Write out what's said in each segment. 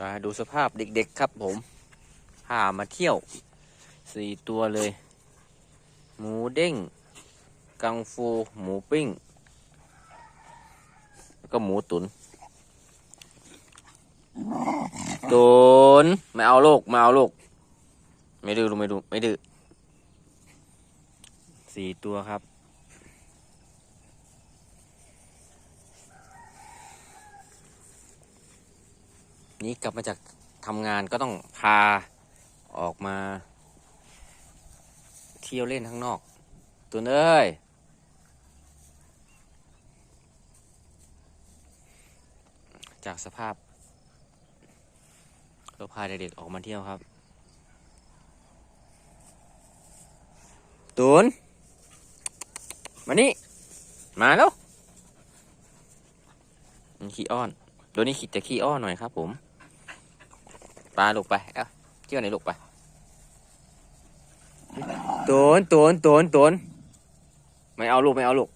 มาดูสภาพเด็กๆครับผมพามาเที่ยวสี่ตัวเลย หมูเด้ง กังฟู หมูปิ้ง แล้วก็หมูตุน ตุนไม่เอาลูกไม่เอาลูกไม่ดื้อลูไม่ดื้อไม่ดื้อสี่ตัวครับ นี้กลับมาจากทำงานก็ต้องพาออกมา เที่ยวเล่นข้างนอกตัวเอ้ยจากสภาพเราพาเด็กๆออกมาเที่ยวครับ ตูน มานี่ มาแล้วขี้อ้อน ตัวนี้ขีดจะขี้อ้อนหน่อยครับผม ปลาลูกไป เอ้าเที่ยวไหนลูกไปตูนตูนตูนตูนไม่เอาลูกไม่เอาลูก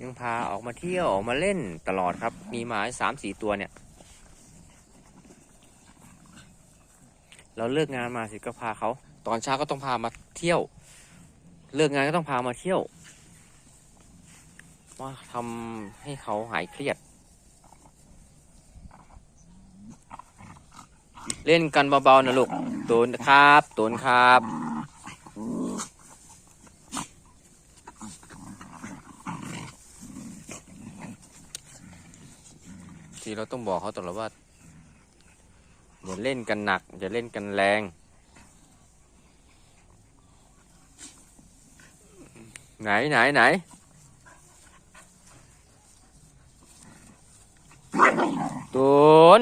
ยังพาออกมาเที่ยวออกมาเล่นตลอดครับ มีหมาสามสี่ตัวเนี่ย เราเลิกงานมาสิก็พาเขา ตอนเช้าก็ต้องพามาเที่ยว เลิกงานก็ต้องพามาเที่ยว ว่าทำให้เขาหายเครียด เล่นกันเบาๆนะลูกตูนครับตูนครับทีเราต้องบอกเขาตลอดว่าอย่าเล่นกันหนักอย่าเล่นกันแรง ไหนไหนไหนตูน